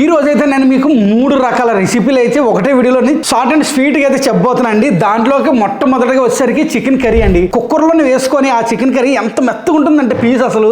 ఈ రోజైతే నేను మీకు మూడు రకాల రెసిపీలు అయితే ఒకటే వీడియోలోని షార్ట్ అండ్ స్వీట్గా అయితే చెప్పబోతున్నా అండి దాంట్లోకి మొట్టమొదటిగా వచ్చేసరికి చికెన్ కర్రీ అండి. కుక్కర్లోనే వేసుకొని ఆ చికెన్ కర్రీ ఎంత మెత్తగా ఉంటుందంటే పీస్ అసలు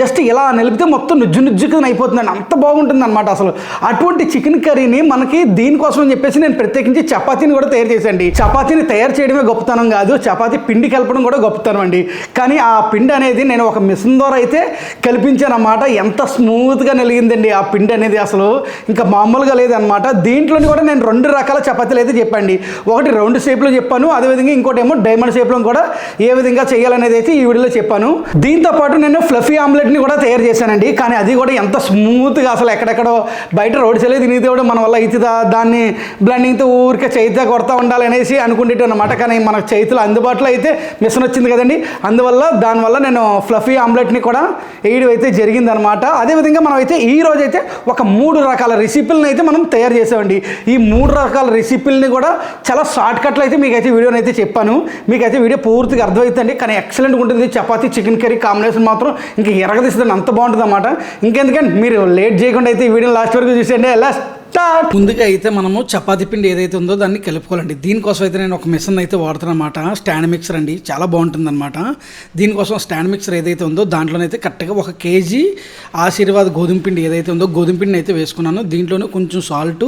జస్ట్ ఇలా నిలిపితే మొత్తం నుజ్జు నుజ్జుగా అయిపోతుందండి. అంత బాగుంటుంది అనమాట అసలు. అటువంటి చికెన్ కర్రీని మనకి దీనికోసం అని చెప్పేసి నేను ప్రత్యేకించి చపాతీని కూడా తయారు చేశాండి చపాతీని తయారు చేయడమే గొప్పతనం కాదు. చపాతీ పిండి కలపడం కూడా గొప్పతనం అండి. కానీ ఆ పిండి అనేది నేను ఒక మిషన్ ద్వారా అయితే కల్పించాను అన్నమాట ఎంత స్మూత్గా నలిగిందండి ఆ పిండి అనేది అసలు. ఇంకా మామూలుగా లేదనమాట దీంట్లోని కూడా నేను రెండు రకాల చపాతీలు అయితే చెప్పండి. ఒకటి రౌండ్ షేప్లో చెప్పాను అదేవిధంగా ఇంకోటి ఏమో డైమండ్ షేప్లో కూడా ఏ విధంగా చేయాలనేది అయితే ఈ వీడియోలో చెప్పాను. దీంతో పాటు నేను ఫ్లఫీ ఆమ్లెట్ని కూడా తయారు చేశానండి. కానీ అది కూడా ఎంత స్మూత్గా అసలు ఎక్కడెక్కడో బయట రోడ్ సైడ్ తినిగితే కూడా మన వల్ల అయితే దాన్ని బ్లెండింగ్తో ఊరికే చేతితో కొడతా ఉండాలి అనేసి అనుకుంటే అనమాట కానీ మన చేతిలో అందుబాటులో అయితే మిషన్ వచ్చింది కదండి. అందువల్ల దానివల్ల నేను ఫ్లఫీ ఆమ్లెట్ని కూడా వేయడం అయితే జరిగిందనమాట అదేవిధంగా మనం అయితే ఈ రోజు అయితే ఒక మూడు రకాల రెసిపీలను అయితే మనం తయారు చేసామండి. ఈ మూడు రకాల రెసిపీలని కూడా చాలా షార్ట్ కట్లు అయితే మీకైతే వీడియోని అయితే చెప్పాను. మీకైతే వీడియో పూర్తిగా అర్థమవుతుంది కానీ ఎక్సలెంట్గా ఉంటుంది. చపాతీ చికెన్ కర్రీ కాంబినేషన్ మాత్రం ఇంకా ఎరగదీస్తుంది అంత బాగుంటుంది అనమాట ఇంకెందుకంటే మీరు లేట్ చేయకుండా అయితే ఈ వీడియో లాస్ట్ వరకు చూసేయండి. లాస్ట్ ముందుగా అయితే మనము చపాతి పిండి ఏదైతే ఉందో దాన్ని కలుపుకోవాలండి. దీనికోసం అయితే నేను ఒక మిషన్ అయితే వాడుతాను అనమాట స్టాండ్ మిక్సర్ అండి. చాలా బాగుంటుంది అనమాట దీనికోసం స్టాండ్ మిక్సర్ ఏదైతే ఉందో దాంట్లోనైతే కరెక్ట్గా ఒక కేజీ ఆశీర్వాద్ గోధుమ పిండి ఏదైతే ఉందో గోధుమ పిండిని అయితే వేసుకున్నాను. దీంట్లోనే కొంచెం సాల్ట్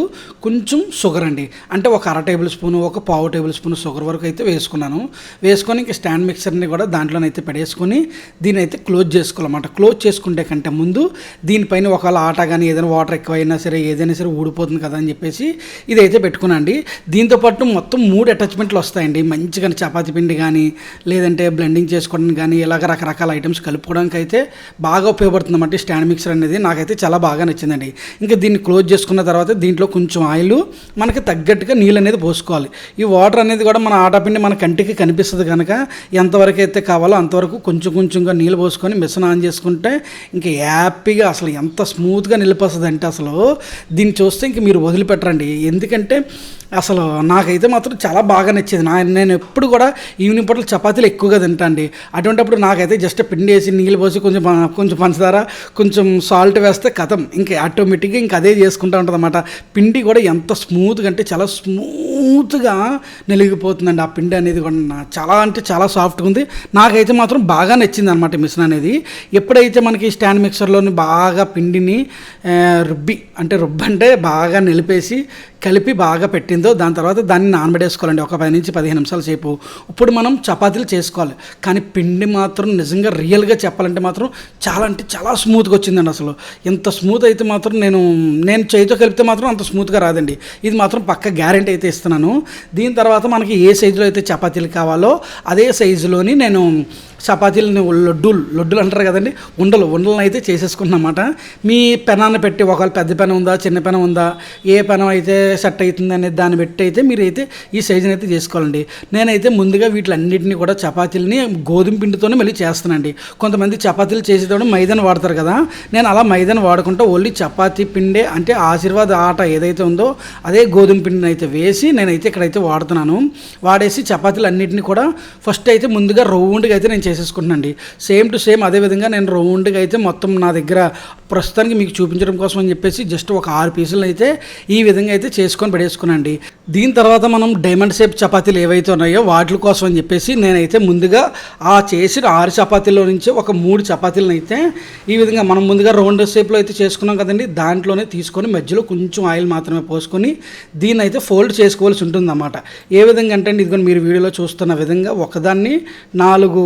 కొంచెం షుగర్ అండి. అంటే ఒక అర టేబుల్ స్పూన్ ఒక పావు టేబుల్ స్పూన్ షుగర్ వరకు అయితే వేసుకున్నాను. వేసుకొని ఇంక స్టాండ్ మిక్సర్ని కూడా దాంట్లోనైతే పడేసుకొని దీని అయితే క్లోజ్ చేసుకోవాలన్నమాట. క్లోజ్ చేసుకుంటే కంటే ముందు దీనిపైన ఒకవేళ ఆట కానీ ఏదైనా వాటర్ ఎక్కువ సరే ఏదైనా సరే ఊడిపోతుంది కదా అని చెప్పేసి ఇదైతే పెట్టుకున్నాండి దీంతో పాటు మొత్తం మూడు అటాచ్మెంట్లు వస్తాయండి. మంచిగా చపాతి పిండి కానీ లేదంటే బ్లెండింగ్ చేసుకోవడానికి కానీ ఇలాగ రకరకాల ఐటమ్స్ కలుపుకోవడానికి అయితే బాగా ఉపయోగపడుతుంది అన్నమాట స్టాండ్ మిక్సర్ అనేది. నాకైతే చాలా బాగా నచ్చిందండి. ఇంకా దీన్ని క్లోజ్ చేసుకున్న తర్వాత దీంట్లో కొంచెం ఆయిల్ మనకి తగ్గట్టుగా నీళ్ళు అనేది పోసుకోవాలి. ఈ వాటర్ అనేది కూడా మన ఆటాపిండి మన కంటికి కనిపిస్తుంది కనుక ఎంతవరకు అయితే కావాలో అంతవరకు కొంచెం కొంచెంగా నీళ్ళు పోసుకొని మిషన్ ఆన్ చేసుకుంటే ఇంకా హ్యాపీగా అసలు ఎంత స్మూత్గా నిలిపొస్తుంది అంటే అసలు దీన్ని చూస్తే ఇంక మీరు వదిలిపెట్టరండి. ఎందుకంటే అసలు నాకైతే మాత్రం చాలా బాగా నచ్చేది. నా నేను ఎప్పుడు కూడా ఈవినింగ్ పూటలు చపాతీలు ఎక్కువగా తింటాండి అటువంటిప్పుడు నాకైతే జస్ట్ పిండి వేసి నీళ్ళు పోసి కొంచెం కొంచెం పంచదార కొంచెం సాల్ట్ వేస్తే కథం. ఇంకా ఆటోమేటిక్గా ఇంకా అదే చేసుకుంటా ఉంటుంది అనమాట పిండి కూడా ఎంత స్మూత్గా అంటే చాలా స్మూత్గా నలిగిపోతుందండి. ఆ పిండి అనేది కూడా చాలా అంటే చాలా సాఫ్ట్గా ఉంది. నాకైతే మాత్రం బాగా నచ్చింది అనమాట మిషన్ అనేది. ఎప్పుడైతే మనకి స్టాండ్ మిక్సర్లోని బాగా పిండిని రుబ్బి అంటే రుబ్బి అంటే బాగా నిలిపేసి కలిపి బాగా పెట్టింది దాని తర్వాత దాన్ని నానబెట్టేసుకోవాలండి. ఒక పది నుంచి పదిహేను నిమిషాల సేపు. ఇప్పుడు మనం చపాతీలు చేసుకోవాలి. కానీ పిండి మాత్రం నిజంగా రియల్గా చెప్పాలంటే మాత్రం చాలా అంటే చాలా స్మూత్గా వచ్చిందండి అసలు. ఇంత స్మూత్ అయితే మాత్రం నేను నేను చేతితో కలిపితే మాత్రం అంత స్మూత్గా రాదండి. ఇది మాత్రం పక్క గ్యారెంటీ అయితే ఇస్తున్నాను. దీని తర్వాత మనకి ఏ సైజులో అయితే చపాతీలు కావాలో అదే సైజులోని నేను చపాతీలని లడ్డూలు లడ్డూలు అంటారు కదండి. ఉండలు ఉండలను అయితే చేసేసుకుంటున్నమాట. మీ పెనాన్ని పెట్టి ఒకవేళ పెద్ద పెనం ఉందా చిన్న పెనం ఉందా ఏ పెనం అయితే సెట్ అవుతుంది అనేది దాన్ని బట్టి అయితే మీరు అయితే ఈ సైజుని అయితే చేసుకోవాలండి. నేనైతే ముందుగా వీటిలన్నింటినీ కూడా చపాతీలని గోధుమ పిండితోనే మళ్ళీ చేస్తానండి. కొంతమంది చపాతీలు చేసేటప్పుడు మైదాని వాడతారు కదా. నేను అలా మైదాని వాడుకుంటూ ఓన్లీ చపాతీ పిండే అంటే ఆశీర్వాద ఆట ఏదైతే ఉందో అదే గోధుమ పిండిని అయితే వేసి నేనైతే ఇక్కడైతే వాడుతున్నాను. వాడేసి చపాతీలు అన్నింటినీ కూడా ఫస్ట్ అయితే ముందుగా రౌండ్గా అయితే నేను చేసేసుకుంటున్నాండి సేమ్ టు సేమ్ అదే విధంగా నేను రౌండ్గా అయితే మొత్తం నా దగ్గర ప్రస్తుతానికి మీకు చూపించడం కోసం అని చెప్పేసి జస్ట్ ఒక ఆరు పీసులు అయితే ఈ విధంగా అయితే చేసుకొని పడేసుకున్నాండి దీని తర్వాత మనం డైమండ్ షేప్ చపాతీలు ఏవైతే ఉన్నాయో వాటి కోసం అని చెప్పేసి నేనైతే ముందుగా ఆ చేసిన ఆరు చపాతీల్లో నుంచి ఒక మూడు చపాతీలను అయితే ఈ విధంగా మనం ముందుగా రౌండ్ షేప్లో అయితే చేసుకున్నాం కదండి. దాంట్లోనే తీసుకొని మధ్యలో కొంచెం ఆయిల్ మాత్రమే పోసుకొని దీన్ని అయితే ఫోల్డ్ చేసుకోవాల్సి ఉంటుందన్నమాట. ఏ విధంగా అంటే అండి ఇదిగోండి మీరు వీడియోలో చూస్తున్న విధంగా ఒకదాన్ని నాలుగు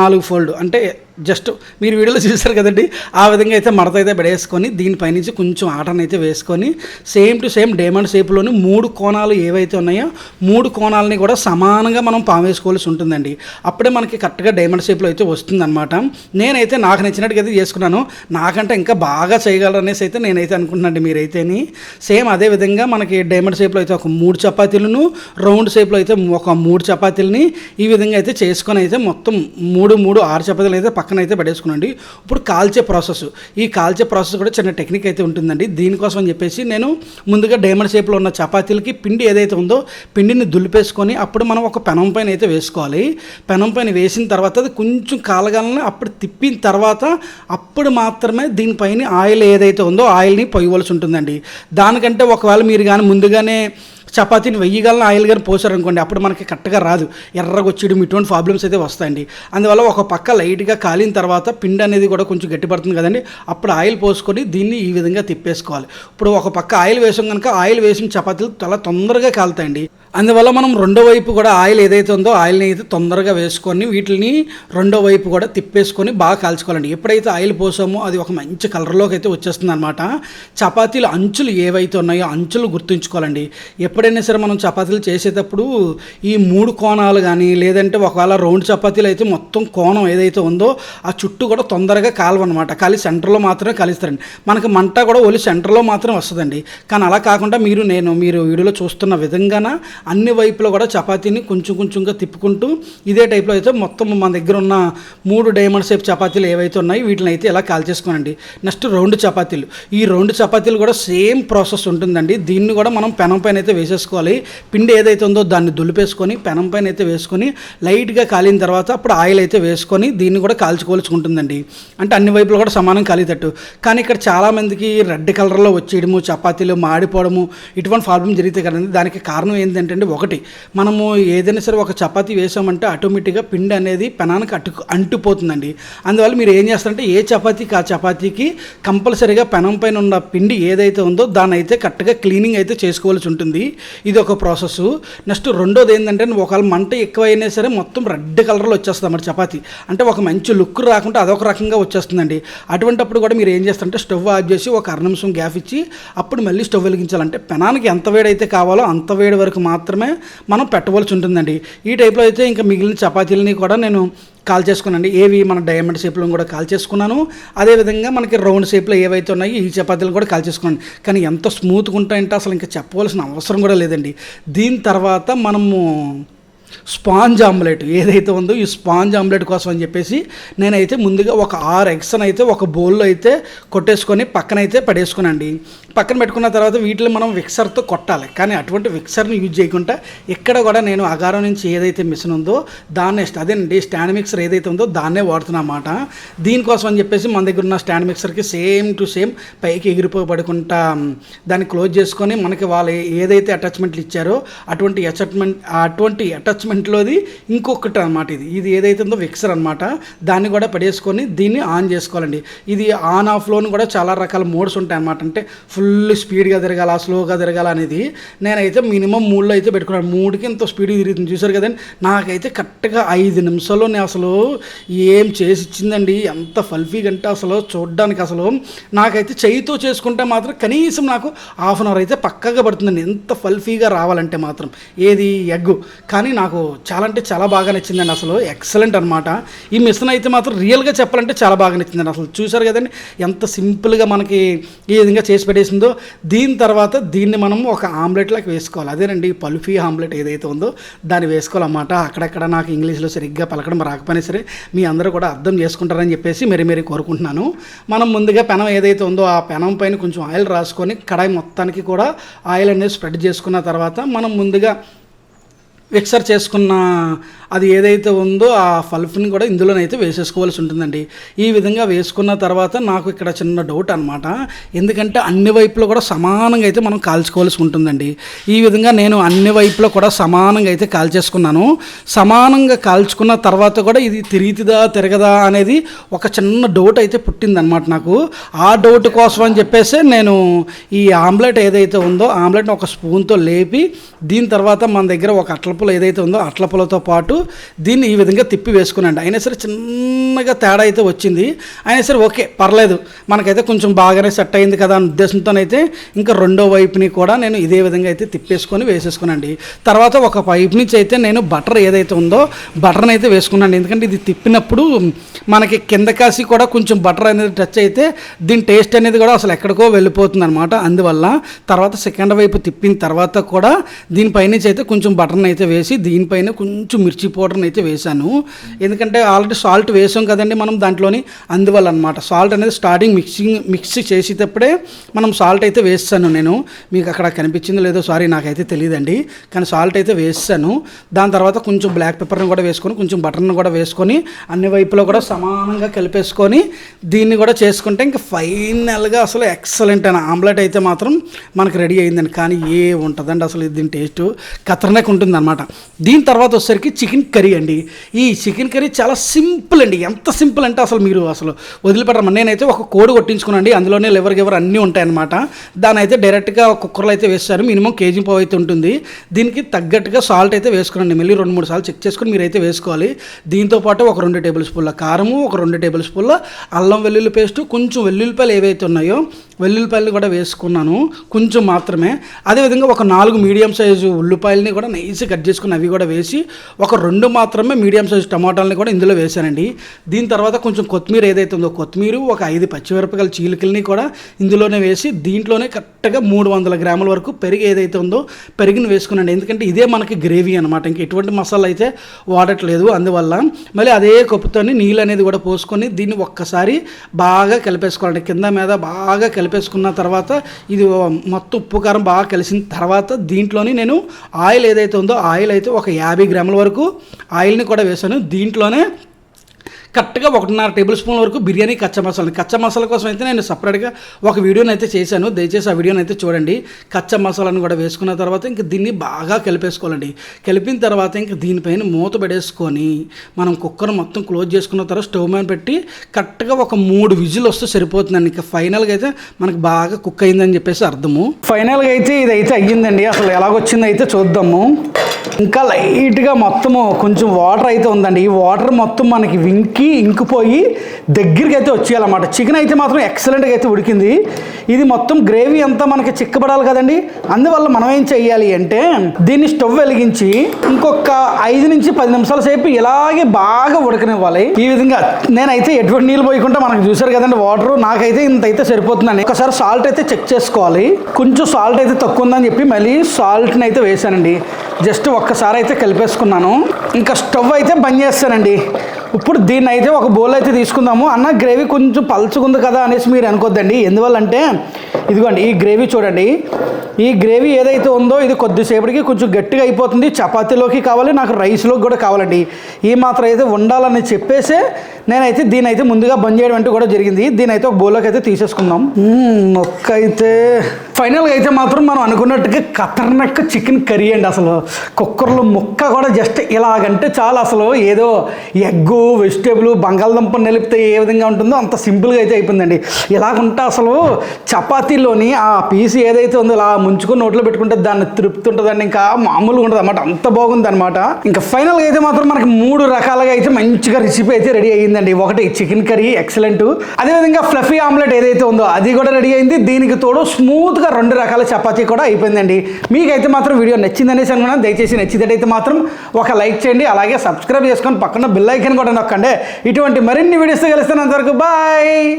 నాలుగు ఫోల్డ్ అంటే జస్ట్ మీరు వీడియోలో చూసారు కదండి ఆ విధంగా అయితే మడత అయితే పడేసుకొని దీనిపైనుంచి కొంచెం ఆటను అయితే వేసుకొని సేమ్ టు సేమ్ డైమండ్ షేప్లోని మూడు కోణాలు ఏవైతే ఉన్నాయో మూడు కోణాలని కూడా సమానంగా మనం పామేసుకోవాల్సి ఉంటుందండి. అప్పుడే మనకి కరెక్ట్గా డైమండ్ షేప్లో అయితే వస్తుందన్నమాట. నేనైతే నాకు నచ్చినట్టుగా అయితే చేసుకున్నాను. నాకంటే ఇంకా బాగా చేయగలరు అనేసి అయితే నేనైతే అనుకుంటున్నాను మీరైతేని. సేమ్ అదే విధంగా మనకి డైమండ్ షేప్లో అయితే ఒక మూడు చపాతీలను రౌండ్ షేప్లో అయితే ఒక మూడు చపాతీలని ఈ విధంగా అయితే చేసుకొని అయితే మొత్తం మూడు మూడు ఆరు చపాతీలు అయితే పక్కన అయితే పడేసుకున్నాండి ఇప్పుడు కాల్చే ప్రాసెస్. ఈ కాల్చే ప్రాసెస్ కూడా చిన్న టెక్నిక్ అయితే ఉంటుందండి. దీనికోసం అని చెప్పేసి నేను ముందుగా డైమండ్ షేప్లో ఉన్న చపాతీలకి పిండి ఏదైతే ఉందో పిండిని దులిపేసుకొని అప్పుడు మనం ఒక పెనం పైన అయితే వేసుకోవాలి. పెనం పైన వేసిన తర్వాత అది కొంచెం కాలగాలని అప్పుడు తిప్పిన తర్వాత అప్పుడు మాత్రమే దీనిపైన ఆయిల్ ఏదైతే ఉందో ఆయిల్ని పొయ్యవలసి ఉంటుందండి. దానికంటే ఒకవేళ మీరు కానీ ముందుగానే చపాతీని వెయ్యగలను ఆయిల్ కానీ పోసారనుకోండి అప్పుడు మనకి కరెక్ట్గా రాదు. ఎర్రగా వచ్చేయడం ఇటువంటి ప్రాబ్లమ్స్ అయితే వస్తాయండి. అందువల్ల ఒక పక్క లైట్గా కాలిన తర్వాత పిండి అనేది కూడా కొంచెం గట్టిపడుతుంది కదండి అప్పుడు ఆయిల్ పోసుకొని దీన్ని ఈ విధంగా తిప్పేసుకోవాలి. ఇప్పుడు ఒక పక్క ఆయిల్ వేసాం కనుక ఆయిల్ వేసిన చపాతీలు చాలా తొందరగా కాలుతాయండి. అందువల్ల మనం రెండో వైపు కూడా ఆయిల్ ఏదైతే ఉందో ఆయిల్ని అయితే తొందరగా వేసుకొని వీటిని రెండో వైపు కూడా తిప్పేసుకొని బాగా కాల్చుకోవాలండి. ఎప్పుడైతే ఆయిల్ పోసామో అది ఒక మంచి కలర్లోకి అయితే వచ్చేస్తుంది అనమాట చపాతీలు అంచులు ఏవైతే ఉన్నాయో అంచులు గుర్తుంచుకోవాలండి. ఎప్పుడైనా సరే మనం చపాతీలు చేసేటప్పుడు ఈ మూడు కోణాలు కానీ లేదంటే ఒకవేళ రౌండ్ చపాతీలు అయితే మొత్తం కోణం ఏదైతే ఉందో ఆ చుట్టూ కూడా తొందరగా కాలవన్నమాట. ఖాళీ సెంటర్లో మాత్రమే కాలుస్తారండి. మనకి మంట కూడా ఓన్లీ సెంటర్లో మాత్రం వస్తుందండి. కానీ అలా కాకుండా మీరు నేను మీరు వీడియోలో చూస్తున్న విధంగాన అన్ని వైపులో కూడా చపాతీని కొంచెం కొంచెంగా తిప్పుకుంటూ ఇదే టైప్లో అయితే మొత్తం మన దగ్గర ఉన్న మూడు డైమండ్ షేప్ చపాతీలు ఏవైతే ఉన్నాయో వీటిని అయితే ఇలా కాల్చేసుకోనండి నెక్స్ట్ రౌండ్ చపాతీలు. ఈ రౌండ్ చపాతీలు కూడా సేమ్ ప్రాసెస్ ఉంటుందండి. దీన్ని కూడా మనం పెనం పైన అయితే వేసేసుకోవాలి. పిండి ఏదైతే ఉందో దాన్ని దులిపేసుకొని పెనం పైన అయితే వేసుకొని లైట్గా కాలిన తర్వాత అప్పుడు ఆయిల్ అయితే వేసుకొని దీన్ని కూడా కాల్చుకోవాల్సి ఉంటుందండి. అంటే అన్ని వైపులు కూడా సమానం కాలేటట్టు. కానీ ఇక్కడ చాలామందికి రెడ్ కలర్లో వచ్చేయడము చపాతీలు మాడిపోవడము ఇటువంటి ప్రాబ్లం జరిగితే కదండి దానికి కారణం ఏంటంటే ఏంటంటే ఒకటి మనము ఏదైనా సరే ఒక చపాతీ వేసామంటే ఆటోమేటిక్గా పిండి అనేది పెనానికి అటు అంటుపోతుందండి. అందువల్ల మీరు ఏం చేస్తారంటే ఏ చపాతీకి ఆ చపాతీకి కంపల్సరీగా పెనం పైన ఉన్న పిండి ఏదైతే ఉందో దాని అయితే కరెక్ట్గా క్లీనింగ్ అయితే చేసుకోవాల్సి ఉంటుంది. ఇది ఒక ప్రాసెస్ నెక్స్ట్ రెండోది ఏంటంటే ఒకవేళ మంట ఎక్కువ అయినా సరే మొత్తం రెడ్ కలర్లో వచ్చేస్తుంది అన్నమాట చపాతీ. అంటే ఒక మంచి లుక్ రాకుండా అదొక రకంగా వచ్చేస్తుందండి. అటువంటప్పుడు కూడా మీరు ఏం చేస్తారంటే స్టవ్ ఆఫ్ చేసి ఒక అర నిమిషం గ్యాప్ ఇచ్చి అప్పుడు మళ్ళీ స్టవ్ వెలిగించాలంటే పెనానికి ఎంత వేడైతే కావాలో అంత వేడి వరకు మాత్రం మాత్రమే మనం పెట్టవలసి ఉంటుందండి. ఈ టైప్లో అయితే ఇంకా మిగిలిన చపాతీలని కూడా నేను కాల్ చేసుకున్నాను ఏవి మన డైమండ్ షేప్లో కూడా కాల్ చేసుకున్నాను. అదేవిధంగా మనకి రౌండ్ షేప్లో ఏవైతే ఉన్నాయో ఈ చపాతీలు కూడా కాల్ చేసుకున్నాను. కానీ ఎంత స్మూత్గా ఉంటాయంటే అసలు ఇంకా చెప్పవలసిన అవసరం కూడా లేదండి. దీని తర్వాత మనము స్పాంజ్ ఆమ్లెట్ ఏదైతే ఉందో ఈ స్పాంజ్ ఆమ్లెట్ కోసం అని చెప్పేసి నేనైతే ముందుగా ఒక ఆరు ఎగ్స్ని అయితే ఒక బౌల్లో అయితే కొట్టేసుకొని పక్కన అయితే పడేసుకునండి. పక్కన పెట్టుకున్న తర్వాత వీటిని మనం విక్సర్తో కొట్టాలి. కానీ అటువంటి విక్సర్ని యూజ్ చేయకుండా ఇక్కడ కూడా నేను అగారం నుంచి ఏదైతే మిషన్ ఉందో దాన్నే అదేనండి స్టాండ్ మిక్సర్ ఏదైతే ఉందో దాన్నే వాడుతున్నమాట దీనికోసం అని చెప్పేసి మన దగ్గర ఉన్న స్టాండ్ మిక్సర్కి సేమ్ టు సేమ్ పైకి ఎగిరిపోబడుకుంటా దాన్ని క్లోజ్ చేసుకొని మనకి వాళ్ళు ఏదైతే అటాచ్మెంట్లు ఇచ్చారో అటువంటి అటాచ్మెంట్ అటువంటి అటాచ్ అటాచ్మెంట్లోది ఇంకొకటి అనమాట ఇది. ఇది ఏదైతే ఉందో విక్సర్ అనమాట దాన్ని కూడా పడేసుకొని దీన్ని ఆన్ చేసుకోవాలండి. ఇది ఆన్ ఆఫ్లోని కూడా చాలా రకాల మోడ్స్ ఉంటాయి అనమాట అంటే ఫుల్ స్పీడ్గా తిరగాల స్లోగా తిరగాల అనేది నేనైతే మినిమం మూడులో అయితే పెట్టుకున్నాను. మూడుకి ఇంత స్పీడ్గా తిరుగుతుంది. చూసారు కదండి? నాకైతే కరెక్ట్గా ఐదు నిమిషాల్లో నేను అసలు ఏం చేసి ఇచ్చిందండి ఎంత ఫల్ఫీగా అంటే అసలు చూడడానికి అసలు నాకైతే చేయితో చేసుకుంటే మాత్రం కనీసం నాకు హాఫ్ అన్ అవర్ అయితే పక్కగా పడుతుందండి. ఎంత ఫల్ఫీగా రావాలంటే మాత్రం. ఏది? ఎగ్. కానీ నాకు నాకు చాలా అంటే చాలా బాగా నచ్చిందండి అసలు. ఎక్సలెంట్ అనమాట ఈ మిషన్ అయితే మాత్రం రియల్గా చెప్పాలంటే చాలా బాగా నచ్చిందండి అసలు. చూసారు కదండి ఎంత సింపుల్గా మనకి ఈ విధంగా చేసి పెట్టేసిందో. దీని తర్వాత దీన్ని మనం ఒక ఆమ్లెట్లోకి వేసుకోవాలి. అదేనండి పల్ఫీ ఆమ్లెట్ ఏదైతే ఉందో దాన్ని వేసుకోవాలన్నమాట. అక్కడక్కడ నాకు ఇంగ్లీష్లో సరిగ్గా పలకడం రాకపోయినా సరే మీ అందరూ కూడా అర్థం చేసుకుంటారని చెప్పేసి మరి మరీ కోరుకుంటున్నాను. మనం ముందుగా పెనం ఏదైతే ఉందో ఆ పెనం పైన కొంచెం ఆయిల్ రాసుకొని కడాయి మొత్తానికి కూడా ఆయిల్ అనేది స్ప్రెడ్ చేసుకున్న తర్వాత మనం ముందుగా మిక్సర్ చేసుకున్న అది ఏదైతే ఉందో ఆ పల్ఫ్ని కూడా ఇందులోనైతే వేసేసుకోవాల్సి ఉంటుందండి. ఈ విధంగా వేసుకున్న తర్వాత నాకు ఇక్కడ చిన్న డౌట్ అనమాట ఎందుకంటే అన్ని వైపులో కూడా సమానంగా అయితే మనం కాల్చుకోవాల్సి ఉంటుందండి. ఈ విధంగా నేను అన్ని వైపులో కూడా సమానంగా అయితే కాల్చేసుకున్నాను. సమానంగా కాల్చుకున్న తర్వాత కూడా ఇది తిరిగిదా తిరగదా అనేది ఒక చిన్న డౌట్ అయితే పుట్టిందనమాట నాకు. ఆ డౌట్ కోసం అని చెప్పేసి నేను ఈ ఆమ్లెట్ ఏదైతే ఉందో ఆమ్లెట్ని ఒక స్పూన్తో లేపి దీని తర్వాత మన దగ్గర ఒక అట్లపుల ఏదైతే ఉందో అట్లపులతో పాటు దీన్ని ఈ విధంగా తిప్పి వేసుకున్నాండి అయినా సరే చిన్నగా తేడా అయితే వచ్చింది. అయినా సరే ఓకే పర్లేదు. మనకైతే కొంచెం బాగానే సెట్ అయింది కదా అనే ఉద్దేశంతోనైతే ఇంకా రెండో వైపుని కూడా నేను ఇదే విధంగా అయితే తిప్పేసుకొని వేసేసుకున్నాండి తర్వాత ఒక వైపు నుంచి అయితే నేను బటర్ ఏదైతే ఉందో బటర్ని అయితే వేసుకున్నాను. ఎందుకంటే ఇది తిప్పినప్పుడు మనకి కింద కాసి కూడా కొంచెం బటర్ అనేది టచ్ అయితే దీని టేస్ట్ అనేది కూడా అసలు ఎక్కడికో వెళ్ళిపోతుంది అనమాట అందువల్ల తర్వాత సెకండ్ వైపు తిప్పిన తర్వాత కూడా దీనిపైనుంచి అయితే కొంచెం బటర్ని అయితే వేసి దీనిపైన కొంచెం మిర్చి పౌడర్ని అయితే వేశాను. ఎందుకంటే ఆల్రెడీ సాల్ట్ వేసాం కదండి మనం దాంట్లోని. అందువల్ల అనమాట సాల్ట్ అనేది స్టార్టింగ్ మిక్సింగ్ మిక్స్ చేసేటప్పుడే మనం సాల్ట్ అయితే వేస్తాను నేను. మీకు అక్కడ కనిపించిందో లేదో సారీ నాకైతే తెలియదండి. కానీ సాల్ట్ అయితే వేస్తాను. దాని తర్వాత కొంచెం బ్లాక్ పెప్పర్ని కూడా వేసుకొని కొంచెం బటర్ని కూడా వేసుకొని అన్ని వైపులో కూడా సమానంగా కలిపేసుకొని దీన్ని కూడా చేసుకుంటే ఇంకా ఫైనల్గా అసలు ఎక్సలెంట్ అయిన ఆమ్లెట్ అయితే మాత్రం మనకు రెడీ అయిందండి. కానీ ఏ ఉంటుందండి అసలు దీని టేస్ట్? ఖతర్నాక్ ఉంటుంది అనమాట దీని తర్వాత వచ్చేసరికి చికెన్ కర్రీ అండి. ఈ చికెన్ కర్రీ చాలా సింపుల్ అండి. ఎంత సింపుల్ అంటే అసలు మీరు అసలు వదిలిపెట్టరు నేనైతే ఒక కోడి కొట్టించుకున్నాండి అందులోనే లివర్ గివర్ అన్నీ ఉంటాయన్నమాట. దాని అయితే డైరెక్ట్గా కుక్కర్లో అయితే వేస్తారు. మినిమం కేజీ పావు అయితే ఉంటుంది. దీనికి తగ్గట్టుగా సాల్ట్ అయితే వేసుకోండి మళ్ళీ రెండు మూడు సార్లు చెక్ చేసుకొని మీరైతే వేసుకోవాలి. దీంతో పాటు ఒక రెండు టేబుల్ స్పూన్ల కారము ఒక రెండు టేబుల్ స్పూన్ల అల్లం వెల్లుల్లి పేస్ట్ కొంచెం వెల్లుల్లిపాయలు ఏవైతే ఉన్నాయో వెల్లుల్లిపాయలు కూడా వేసుకున్నాను కొంచెం మాత్రమే. అదేవిధంగా ఒక నాలుగు మీడియం సైజు ఉల్లిపాయలని కూడా నైస్గా కట్ చేసుకుని అవి కూడా వేసి ఒక రెండు మాత్రమే మీడియం సైజు టమాటాలని కూడా ఇందులో వేశానండి. దీని తర్వాత కొంచెం కొత్తిమీర ఏదైతే ఉందో కొత్తిమీర ఒక ఐదు పచ్చిమిరపకాయల చీలికల్ని కూడా ఇందులోనే వేసి దీంట్లోనే కరెక్ట్గా మూడు వందల గ్రాముల వరకు పెరుగు ఏదైతే ఉందో పెరుగుని వేసుకున్నాను ఎందుకంటే ఇదే మనకి గ్రేవీ అనమాట ఇంక ఎటువంటి మసాలా అయితే వాడట్లేదు. అందువల్ల మళ్ళీ అదే కప్పుతోని నీళ్ళు అనేది కూడా పోసుకొని దీన్ని ఒక్కసారి బాగా కలిపేసుకోవాలండి. కింద మీద బాగా కలిపి కలిపేసుకున్న తర్వాత ఇది మొత్తం ఉప్పు కారం బాగా కలిసిన తర్వాత దీంట్లోని నేను ఆయిల్ ఏదైతే ఉందో ఆయిల్ అయితే ఒక యాభై గ్రాముల వరకు ఆయిల్ని కూడా వేసాను. దీంట్లోనే కరెక్ట్గా ఒకటిన్నర టేబుల్ స్పూన్ వరకు బిర్యానీ కచ్చా మసాలా కచ్చా మసాలా కోసం అయితే నేను సపరేట్గా ఒక వీడియోని అయితే చేశాను. దయచేసి ఆ వీడియోని అయితే చూడండి. కచ్చా మసాలాను కూడా వేసుకున్న తర్వాత ఇంక దీన్ని బాగా కలిపేసుకోవాలండి. కలిపిన తర్వాత ఇంక దీనిపైన మూత పెడేసుకొని మనం కుక్కర్ మొత్తం క్లోజ్ చేసుకున్న తర్వాత స్టవ్ మీద పెట్టి కరెక్ట్గా ఒక మూడు విజిల్ వస్తే సరిపోతుందండి. ఇంకా ఫైనల్గా అయితే మనకు బాగా కుక్ అయిందని చెప్పేసి అర్థము. ఫైనల్గా అయితే ఇది అయితే అయ్యిందండి. అసలు ఎలాగొచ్చిందో అయితే చూద్దాము. ఇంకా లైట్గా మొత్తము కొంచెం వాటర్ అయితే ఉందండి. ఈ వాటర్ మొత్తం మనకి వింకి ఇంకిపోయి దగ్గరికి అయితే వచ్చేయాలన్నమాట. చికెన్ అయితే మాత్రం ఎక్సలెంట్గా అయితే ఉడికింది. ఇది మొత్తం గ్రేవీ అంతా మనకి చిక్కబడాలి కదండి. అందువల్ల మనం ఏం చెయ్యాలి అంటే దీన్ని స్టవ్ వెలిగించి ఇంకొక ఐదు నుంచి పది నిమిషాల సేపు ఇలాగే బాగా ఉడకనివ్వాలి. ఈ విధంగా నేనైతే ఎటువంటి నీళ్ళు పోయకుండా మనకు చూసారు కదండి వాటర్. నాకైతే ఇంత అయితే సరిపోతుందండి. ఒకసారి సాల్ట్ అయితే చెక్ చేసుకోవాలి. కొంచెం సాల్ట్ అయితే తక్కువ ఉందని చెప్పి మళ్ళీ సాల్ట్ని అయితే వేసానండి జస్ట్ ఒక్కసారి అయితే కలిపేసుకున్నాను. ఇంకా స్టవ్ అయితే బంద్ చేస్తానండి. ఇప్పుడు దీన్ని అయితే ఒక బౌల్ అయితే తీసుకుందాము. అన్న గ్రేవీ కొంచెం పలుచుకుంది కదా అనేసి మీరు అనుకోద్దండి. ఎందువల్లంటే ఇదిగోండి ఈ గ్రేవీ చూడండి. ఈ గ్రేవీ ఏదైతే ఉందో ఇది కొద్దిసేపటికి కొంచెం గట్టిగా అయిపోతుంది. చపాతీలోకి కావాలి నాకు రైస్లోకి కూడా కావాలండి. ఈ మాత్రం అయితే ఉండాలని చెప్పేసే నేనైతే దీని అయితే ముందుగా బంద్ చేయడం అంటూ కూడా జరిగింది. దీని అయితే ఒక బౌల్లోకి అయితే తీసేసుకుందాం. ఒక్కైతే మొక్క అయితే ఫైనల్గా అయితే మాత్రం మనం అనుకున్నట్టుగా ఖతర్నక్ చికెన్ కర్రీ అండి అసలు. కుక్కర్లో ముక్క కూడా జస్ట్ ఇలాగంటే చాలా అసలు. ఏదో ఎగ్గు వెజిటేబుల్ బంగాళదుంప నిలిపితే ఏ విధంగా ఉంటుందో అంత సింపుల్గా అయితే అయిపోయిందండి. ఇలాగుంటే అసలు చపాతీలోని ఆ పీస్ ఏదైతే ఉందో ఇలా ముంచుకొని నోట్లో పెట్టుకుంటే దాన్ని తృప్తి ఉంటుందండి ఇంకా మామూలుగా ఉంటుంది అనమాట అంత బాగుంది అనమాట ఇంకా ఫైనల్గా అయితే మాత్రం మనకి మూడు రకాలుగా అయితే మంచిగా రెసిపీ అయితే రెడీ అయ్యిందండి. ఒకటి చికెన్ కర్రీ ఎక్సలెంట్. అదేవిధంగా ఫ్లఫీ ఆమ్లెట్ ఏదైతే ఉందో అది కూడా రెడీ అయింది. దీనికి తోడు స్మూత్గా రెండు రకాల చపాతీ కూడా అయిపోయిందండి. మీకైతే మాత్రం వీడియో నచ్చిందనేసి అనుకున్నాను. దయచేసి నచ్చినట్టయితే మాత్రం ఒక లైక్ చేయండి అలాగే సబ్స్క్రైబ్ చేసుకొని పక్కన బిల్ ఐకన్ కూడా నొక్కండి. ఇటువంటి మరిన్ని వీడియోస్ కలిస్తున్నంత వరకు బాయ్!